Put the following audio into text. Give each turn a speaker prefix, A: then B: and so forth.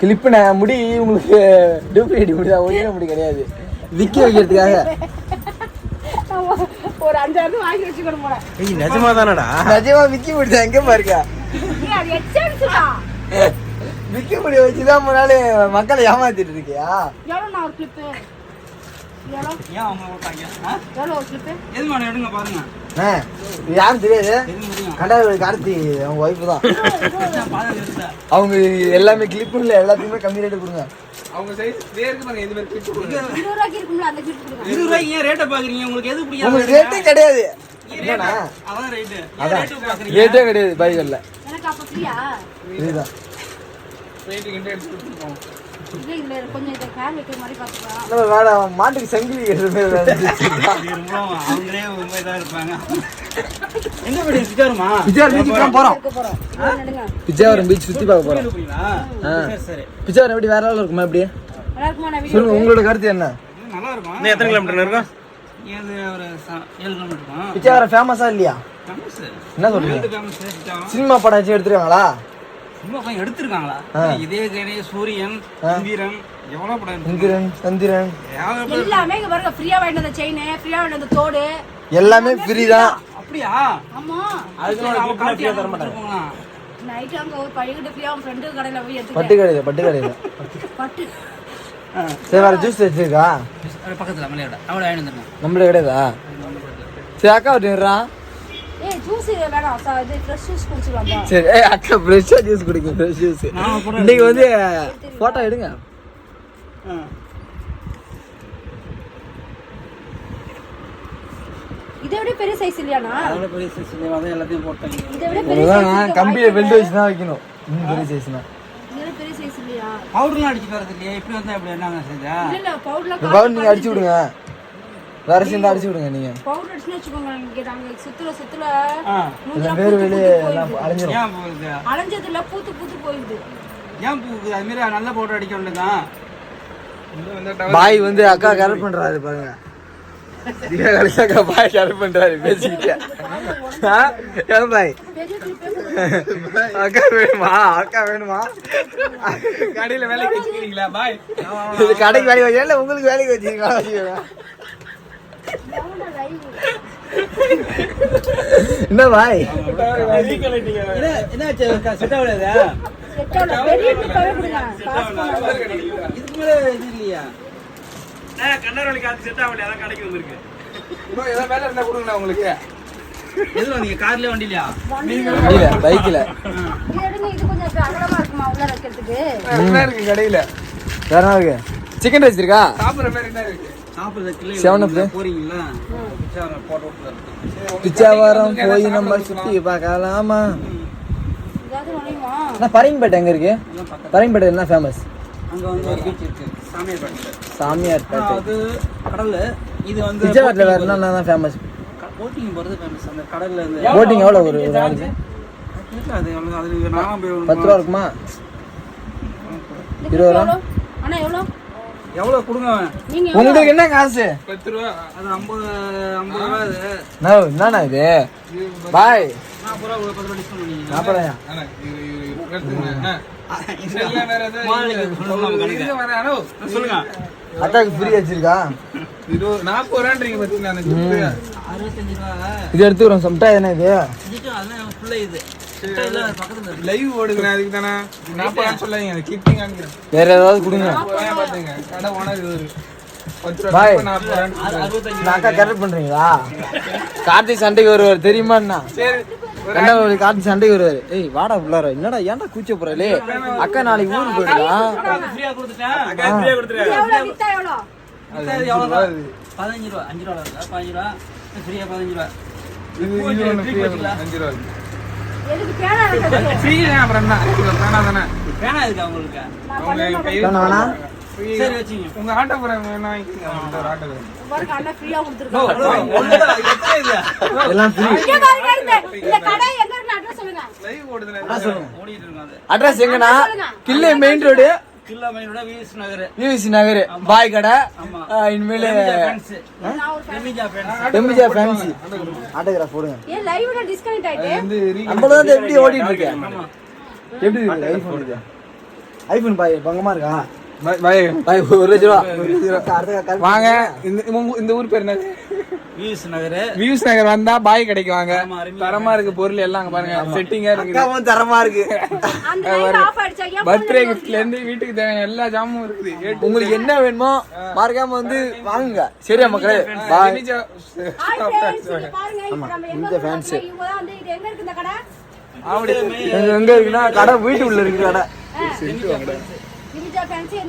A: கிளிப்புண்ண முடி உங்களுக்கு டூப்ளிகேட் முடி தான் ஒரிஜினல் முடி கிடையாது. விக்கி வைக்கிறதுக்காக.
B: ஒரு அஞ்சாறு வாங்கி வச்சுக்கணும் போல.
C: ஏய் நிஜமா தானடா?
A: நிஜமா விக்கி முடி தான் எங்க பாருங்க.
B: அது எக்ஸாம்ஸ்டா
A: விக்கி முடி வச்சுதான் முன்னாடி மக்களை ஏமாத்திட்டு இருக்கியா?
B: எவ்வளோ நான் ஒரு கிளிப்பு
D: ஏன் அவங்க ஓட்டாங்க ஆ?
B: எவ்வளோ ஒரு கிளிப்பு
D: எது மேடம்? எடுங்க பாருங்க.
A: ஆ, இது யாரும் தெரியாது. கண்டாவது கார்த்தி அவங்க ஒய்ஃபு தான். அவங்க எல்லாமே கிளிப்பு இல்லை எல்லாத்துக்குமே கம்மி ரேட்டு கொடுங்க.
E: அவங்க சைஸ் வேருக்கு பாருங்க இது மாதிரி கிளிப் கொடுங்க.
B: இருபது ரூபாய்க்கு இருக்கும்ல அந்த கிளிப் கொடுங்க.
D: இருபது ரூபாய்க்கு ஏன் ரேட்டை பாக்குறீங்க? உங்களுக்கு எது பிடிக்காது?
A: உங்களுக்கு ரேட்டே கிடையாது.
D: அதான் பாக்குறீங்க?
A: ரேட்டே கிடையாது பைக்கல்ல
B: எனக்கு அப்போ ஃப்ரீயா
E: கிட்ட எடுத்து
A: மாட்டுக்கு சங்கிலி
D: அவங்களே இதா இருப்பாங்க. எங்க போய்
A: பீச்சுக்கு போறோம். பீச் சுத்தி பார்க்க போறோம் பிச்சாவரம் எப்படி வேற லெவலில் இருக்குமா எப்படி? சொல்லுங்க உங்களோட கருத்து என்ன?
D: நல்லா இருக்கும்?
C: எத்தனை கிலோமீட்டர் இருக்கும்
D: இது ஒரு ச- ஏழு கிலோமீட்டர்
A: ஃபேமஸா இல்லையா?
D: ஃபேமஸ்
A: என்ன சொல்றீங்க? சினிமா படம் வச்சு எடுத்துருக்காங்களா?
D: சும்மா பையன் எடுத்திருக்காங்களா? இதே கணே சூரியன் இந்திரன் எவ்வளவு படம்?
A: இந்திரன் சந்திரன்.
B: எல்லாமே இங்க பாருங்க ஃப்ரீயா வாங்கிட்டு வந்த செயின் ஃப்ரீயா வாங்கிட்டு வந்த தோடு.
A: எல்லாமே ஃப்ரீ தான்.
D: அப்படியா?
B: ஆமா.
D: அதுக்கு தர மாட்டாங்க
B: நைட்டு அங்க ஒரு பையன்கிட்ட ஃப்ரீயா அவன் ஃப்ரெண்டு கடையில போய் எடுத்துட்டேன்
A: பட்டு கடையில் பட்டு கடையில்.
B: பட்டு.
A: சரி வேற ஜூஸ் வச்சிருக்கா?
D: பக்கத்துல வாங்கி வந்துருங்க.
A: நம்மளே கிடையாதா சரி அக்கா விட்டுறான் சரி அக்கா ஃப்ரெஷ்ஷாக ஜூஸ் குடிக்கும் ஃப்ரெஷ் ஜூஸ் இன்னைக்கு வந்து ஃபோட்டோ எடுங்க.
B: இதை விட பெரிய சைஸ் இல்லையாண்ணா?
D: அதோட பெரிய size இல்லையா? அதான் எல்லாத்தையும் போட்டாங்க
B: இதை விட பெரிய
A: அதுதான்
B: சைஸ்
A: கம்பியில் பெல்ட் வச்சு தான் வைக்கணும். இன்னும் பெரிய சைஸ்னா
B: பெரிய சைஸ் இல்லையா?
D: பவுடர்லாம் அடிச்சு தரது இல்லையா? இப்படி வந்தா இப்படி என்ன செஞ்சா
B: இல்ல பவுடர்லாம்
A: அடிச்சு விடுங்க. வேற சேர்ந்து அடிச்சு விடுங்க நீங்கள்
B: பவுடர் அடிச்சுன்னு வச்சுக்கோங்க இங்க நாங்க சுத்துல சுத்துல
A: வெளியே எல்லாம் அழிஞ்சிரும்.
D: ஏன் போகுது
B: பூத்து பூத்து போயிடுது.
D: ஏன் பூக்குது? அது மாதிரி நல்ல பவுடர் அடிக்க வேண்டியதான்
A: பாய் வந்து அக்கா கரெக்ட் பண்றாரு பாருங்க. அக்கா பாய் கரெக்ட் பண்றாரு பேசிக்கிட்டே? ஏன் பாய்? அக்கா வேணுமா? அக்கா வேணுமா?
E: கடையில வேலைக்கு வச்சுக்கிறீங்களா பாய்.
A: இது கடைக்கு வேலைக்கு வச்சு இல்ல உங்களுக்கு வேலைக்கு வச்சிருக்கா என்ன பாய்?
B: கொடுங்க.
C: கண்ணாடி காத்து செட் ஆகலையா அதான் கடைக்கு வந்திருக்கு.
E: இன்னும் ஏதாவது வேலை இருந்தா கொடுங்கண்ணா உங்களுக்கு.
D: எதுல வந்தீங்க கார்ல வண்டிலையா
A: இல்ல பைக்ல
B: இது எடுங்க. இது கொஞ்சம் இப்ப அகலமா இருக்குமா? உள்ள வைக்கிறதுக்கு.
E: என்ன இருக்கு கடையில?
A: வேற என்ன இருக்கு? சிக்கன் ரைஸ் இருக்கா?
E: சாப்பிடுற மாதிரி என்ன இருக்கு?
D: போறீங்களா பிச்சாவரம்
A: போய் நம்ம சுத்தி பார்க்கலாமா? பரங்கிப்பேட்டை எங்க இருக்கு? பரங்கிப்பேட்டை என்ன ஃபேமஸ்
D: அங்க வந்து ஒரு பீச் இருக்கு. சாமியார்
A: பேட்டை.
D: அது கடல் இது வந்து
A: பிச்சாவரத்துல வேற என்ன ஃபேமஸ்
D: போட்டிங் போறது ஃபேமஸ் அந்த கடல்ல இருந்து
A: போட்டிங் எவ்வளோ ஒரு நாளைக்கு? பத்து ரூபா இருக்குமா? இருபது ரூபா?
B: எவ்வளோ எவ்வளோ
D: எவ்வளவு கொடுங்க
A: உங்களுக்கு என்ன காசு?
E: பத்து ரூபா.
D: அது ஐம்பது ஐம்பது ரூபா அது.
A: நோ என்னண்ணா இது? பாய்.
D: நாற்பது ரூபா பத்து ரூபா டிஸ்கவுண்ட் பண்ணிக்கலாம்
A: நாற்பதாயா
E: ஆனா இது இது இது எடுத்துக்கங்க. ஆ. இதெல்லாம் வேற ஏதாவது
D: மாலைக்கு சொல்லணும்
E: இது
D: கணக்கு.
E: இருங்க வரேன். அண்ணோ,
D: சொல்லுங்க.
A: அக்காக்கு ஃப்ரீ வச்சிருக்கா?
E: இது நாற்பது ரூபான்றீங்க
A: இது? எடுத்துக்கிறோம் சம்டா என்ன இது.
E: லைவ் ஓடுங்க அதுக்கு தானே ரூபான்னு சொல்லாதீங்க கிஃப்டிங் காமிக்கிறேன்.
A: வேற ஏதாவது கொடுங்க.
E: பாத்துங்க கடை ஓனர் ரூபா
A: பாய். நான் அக்கா கரெக்ட் பண்றீங்களா? கார்த்திக் சண்டைக்கு வருவார் தெரியுமா என்ன ரெண்டாவது கார்த்திக் சண்டைக்கு வருவாரு. ஏய் வாடா உள்ளார என்னடா ஏன்டா கூச்ச போறே அக்கா நாளைக்கு ஊருக்கு போயிடலாம்
D: இது பதினஞ்சு ரூபா அஞ்சு ரூபா பதினஞ்சு ரூபா? ஃப்ரீயா பதினஞ்சு ரூபா.
E: இது இது. அஞ்சு ரூபா. உங்க ஆட்டோ
B: அட்ரஸ்
A: எங்கண்ணா Killai main road UC Nagar. பாய் கடை. இனிமேல் எம்ஜிஆர் ஃபேன்சி ஆட்டோகிராஃப் போடுங்க.
B: ஏன் லைவ்ல டிஸ்கனெக்ட் ஆயிட்டு?
E: வந்து re-
A: நம்மள வந்து எப்படி ஓடிட்டு இருக்கேன் எப்படி இருக்கு? ஐஃபோன் ஐபோன் பாய் பங்கமா இருக்கா? ஒரு லட்ச ரூபா அடுத்த கா-
E: வாங்க இந்த ஊர் பேர் என்னது
D: வியூஸ் நகர்
E: வியூஸ் நகர் வந்தா பாய் கிடைக்கு வாங்க. தரமா இருக்கு பொருள் எல்லாம் அங்க பாருங்க. செட்டிங்கா
A: வந்து தரமா இருக்கு.
E: பர்த்டே கிஃப்ட்ல இருந்து வீட்டுக்கு தேவையான எல்லா ஜாமும் இருக்குது.
A: உங்களுக்கு என்ன வேணுமோ மறக்காம வந்து வாங்குங்க. சரியா மக்களே? பாய் இந்த
B: இருக்கு
A: எங்க எங்க இருக்குன்னா கடை வீட்டுக்குள்ள இருக்கு கடை.
B: கிரிஜா ஃபேன்சி